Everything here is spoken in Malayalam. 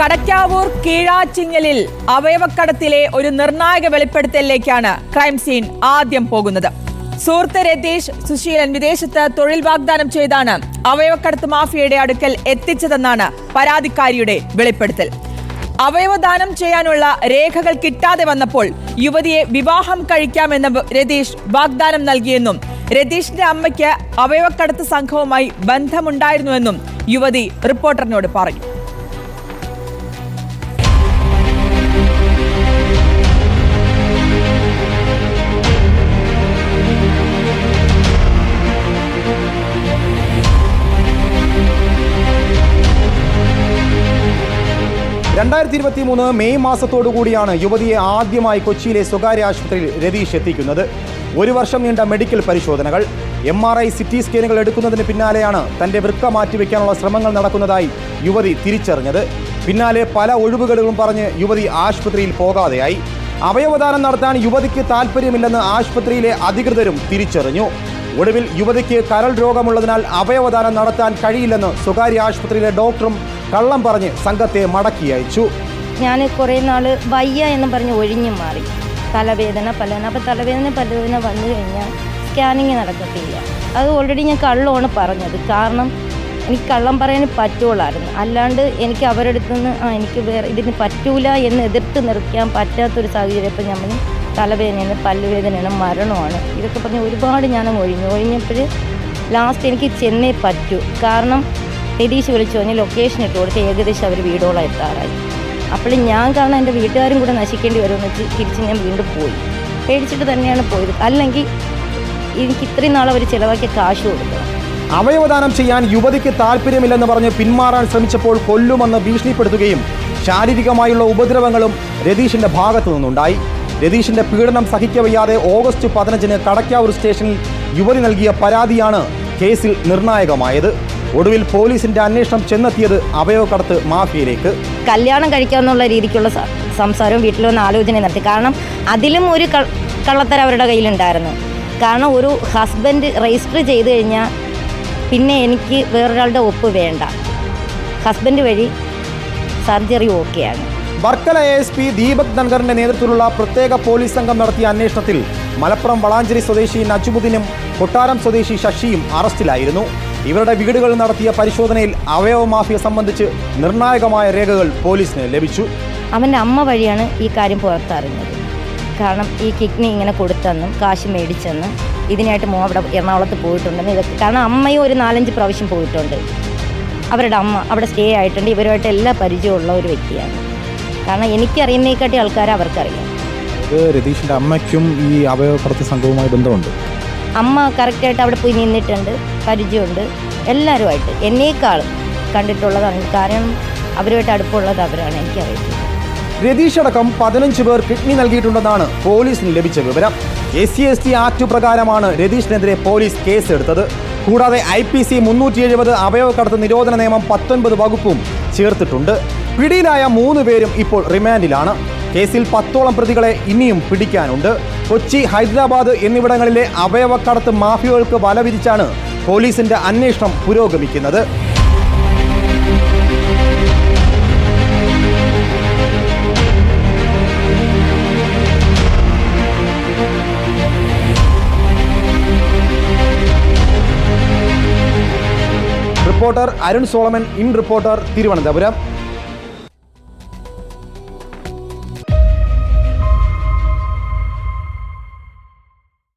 കടക്കാവൂർ കീഴാച്ചിങ്ങലിൽ അവയവക്കടത്തിലെ ഒരു നിർണായക വെളിപ്പെടുത്തലിലേക്കാണ് ക്രൈം സീൻ ആദ്യം പോകുന്നത്. സുഹൃത്ത് രതീഷ് സുശീലൻ വിദേശത്ത് തൊഴിൽ വാഗ്ദാനം ചെയ്താണ് അവയവക്കടത്ത് മാഫിയയുടെ അടുക്കൽ എത്തിച്ചതെന്നാണ് പരാതിക്കാരിയുടെ വെളിപ്പെടുത്തൽ. അവയവദാനം ചെയ്യാനുള്ള രേഖകൾ കിട്ടാതെ വന്നപ്പോൾ യുവതിയെ വിവാഹം കഴിക്കാമെന്ന് രതീഷ് വാഗ്ദാനം നൽകിയെന്നും രതീഷിന്റെ അമ്മയ്ക്ക് അവയവക്കടത്ത് സംഘവുമായി ബന്ധമുണ്ടായിരുന്നുവെന്നും യുവതി റിപ്പോർട്ടറിനോട് പറഞ്ഞു. രണ്ടായിരത്തി ഇരുപത്തി മൂന്ന് മെയ് മാസത്തോടു കൂടിയാണ് യുവതിയെ ആദ്യമായി കൊച്ചിയിലെ സ്വകാര്യ ആശുപത്രിയിൽ രതീഷ് എത്തിക്കുന്നത്. ഒരു വർഷം നീണ്ട മെഡിക്കൽ പരിശോധനകൾ എം ആർ ഐ സിറ്റി സ്കാനുകൾ എടുക്കുന്നതിന് പിന്നാലെയാണ് തന്റെ വൃക്ക മാറ്റിവെക്കാനുള്ള ശ്രമങ്ങൾ നടക്കുന്നതായി യുവതി തിരിച്ചറിഞ്ഞത്. പിന്നാലെ പല ഒഴിവുകളും പറഞ്ഞ് യുവതി ആശുപത്രിയിൽ പോകാതെയായി. അവയവദാനം നടത്താൻ യുവതിക്ക് താല്പര്യമില്ലെന്ന് ആശുപത്രിയിലെ അധികൃതരും തിരിച്ചറിഞ്ഞു. ഒടുവിൽ യുവതിക്ക് കരൾ രോഗമുള്ളതിനാൽ അവയവദാനം നടത്താൻ കഴിയില്ലെന്ന് സ്വകാര്യ ആശുപത്രിയിലെ ഡോക്ടറും കള്ളം പറഞ്ഞ് സംഘത്തെ മടക്കി അയച്ചു. ഞാൻ കുറേ നാൾ വയ്യ എന്ന് പറഞ്ഞ് ഒഴിഞ്ഞു മാറി. തലവേദന പലവേദന അപ്പോൾ തലവേദന പലവേദന വന്നു കഴിഞ്ഞാൽ സ്കാനിങ് നടക്കത്തില്ല. അത് ഓൾറെഡി ഞാൻ കള്ളമാണ് പറഞ്ഞത്. കാരണം എനിക്ക് കള്ളം പറയാൻ പറ്റുള്ളായിരുന്നു അല്ലാണ്ട് എനിക്ക് അവരുടെ അടുത്ത് നിന്ന് ആ എനിക്ക് വേറെ ഇതിന് പറ്റൂല എന്ന് എതിർത്ത് നിർത്താൻ പറ്റാത്തൊരു സാഹചര്യം. ഇപ്പം നമ്മൾ തലവേദനയാണ് പല്ലുവേദനയാണ് മരണമാണ്. ഇതൊക്കെ പറഞ്ഞ് ഒരുപാട് ഞാൻ ഒഴിഞ്ഞു. ഒഴിഞ്ഞപ്പോൾ ലാസ്റ്റ് എനിക്ക് ചെന്നേ പറ്റൂ. കാരണം രതീഷ് വിളിച്ചു പറഞ്ഞ് ലൊക്കേഷൻ ഇട്ട് കൊടുത്ത് ഏകദേശം അവർ വീടോളം എത്താറായി. അപ്പോൾ ഞാൻ കാരണം എന്റെ വീട്ടുകാരും കൂടെ നശിക്കേണ്ടി വരുമെന്ന് വെച്ച് തിരിച്ച് ഞാൻ വീണ്ടും പോയി. പേടിച്ചിട്ട് തന്നെയാണ് പോയത്. അല്ലെങ്കിൽ എനിക്ക് ഇത്രയും നാൾ അവർ ചിലവാക്കിയ കാശ് കൊടുക്കണം. അവയവദാനം ചെയ്യാൻ യുവതിക്ക് താല്പര്യമില്ലെന്ന് പറഞ്ഞ് പിന്മാറാൻ ശ്രമിച്ചപ്പോൾ കൊല്ലുമെന്ന് ഭീഷണിപ്പെടുത്തുകയും ശാരീരികമായുള്ള ഉപദ്രവങ്ങളും രതീഷിന്റെ ഭാഗത്തു നിന്നുണ്ടായി. രതീഷിന്റെ പീഡനം സഹിക്കവയ്യാതെ ഓഗസ്റ്റ് പതിനഞ്ചിന് കടക്കാവൂർ സ്റ്റേഷനിൽ യുവതി നൽകിയ പരാതിയാണ് കേസിൽ നിർണായകമായത്. ഒടുവിൽ പോലീസിന്റെ അന്വേഷണം ചെന്നെത്തിയത് അവയവക്കടത്ത് മാഫിയയിലേക്ക്. കല്യാണം കഴിക്കാമെന്നുള്ള രീതിക്കുള്ള സംസാരവും വീട്ടിൽ വന്ന് ആലോചന നടത്തി. കാരണം അതിലും ഒരു കള്ളത്തര കള്ളത്തരം അവരുടെ കയ്യിലുണ്ടായിരുന്നു. കാരണം ഒരു ഹസ്ബൻഡ് രജിസ്റ്റർ ചെയ്ത് കഴിഞ്ഞാൽ പിന്നെ എനിക്ക് വേറൊരാളുടെ ഒപ്പ് വേണ്ട. ഹസ്ബൻഡ് വഴി സർജറി ഓക്കെയാണ്. Varkala A S P Deepak ധൻഖറിന്റെ നേതൃത്വത്തിലുള്ള പ്രത്യേക പോലീസ് സംഘം നടത്തിയ അന്വേഷണത്തിൽ മലപ്പുറം വളാഞ്ചേരി സ്വദേശി നജുമുദ്ദീനും കൊട്ടാരം സ്വദേശി ശശിയും അറസ്റ്റിലായിരുന്നു. ഇവരുടെ വീടുകളിൽ നടത്തിയ പരിശോധനയിൽ അവയവ മാഫിയ സംബന്ധിച്ച് നിർണായകമായ രേഖകൾ പോലീസിന് ലഭിച്ചു. അവന്റെ അമ്മ വഴിയാണ് ഈ കാര്യം പുറത്തറിഞ്ഞത്. കാരണം ഈ കിഡ്നി ഇങ്ങനെ കൊടുത്തെന്നും കാശ് മേടിച്ചെന്നും ഇതിനായിട്ട് മോ അവിടെ എറണാകുളത്ത് പോയിട്ടുണ്ടെന്ന് ഇതൊക്കെ കാരണം അമ്മയും ഒരു നാലഞ്ച് പ്രാവശ്യം പോയിട്ടുണ്ട്. അവരുടെ അമ്മ അവിടെ സ്റ്റേ ആയിട്ടുണ്ട്. ഇവരുമായിട്ട് എല്ലാ പരിചയമുള്ള ഒരു വ്യക്തിയാണ്. കാരണം എനിക്കറിയുന്നതിനെക്കാട്ടി ആൾക്കാരെ അവർക്കറിയാം. ഇത് രതീഷിന്റെ അമ്മയ്ക്കും ഈ അവയവക്കടത്ത് സംഘവുമായി ബന്ധമുണ്ട്. അമ്മ കറക്റ്റായിട്ട് അവിടെ പോയി നിന്നിട്ടുണ്ട് പരിചയമുണ്ട്. എല്ലാവരുമായിട്ട് എന്നേക്കാളും കണ്ടിട്ടുള്ളതാണ്. കാരണം അവരുമായിട്ട് അടുപ്പമുള്ളത് അവരാണ് എനിക്കറിയുന്നത് രതീഷ് അടക്കം പതിനഞ്ച് പേർ കിഡ്നി നൽകിയിട്ടുണ്ടെന്നാണ് പോലീസിന് ലഭിച്ച വിവരം. S C S T act പ്രകാരമാണ് രതീഷിനെതിരെ പോലീസ് കേസെടുത്തത്. കൂടാതെ ഐ പി സി മുന്നൂറ്റി എഴുപത് അവയവക്കടത്ത് നിരോധന നിയമം പത്തൊൻപത് വകുപ്പും ചേർത്തിട്ടുണ്ട്. പിടിയിലായ മൂന്ന് പേരും ഇപ്പോൾ റിമാൻഡിലാണ്. കേസിൽ പത്തോളം പ്രതികളെ ഇനിയും പിടിക്കാനുണ്ട്. കൊച്ചി ഹൈദരാബാദ് എന്നിവിടങ്ങളിലെ അവയവക്കടത്ത് മാഫിയകൾക്ക് വല വിരിച്ചാണ് പോലീസിന്റെ അന്വേഷണം പുരോഗമിക്കുന്നത്. Reporter Arun Solomon in reporter Thiruvananthapuram.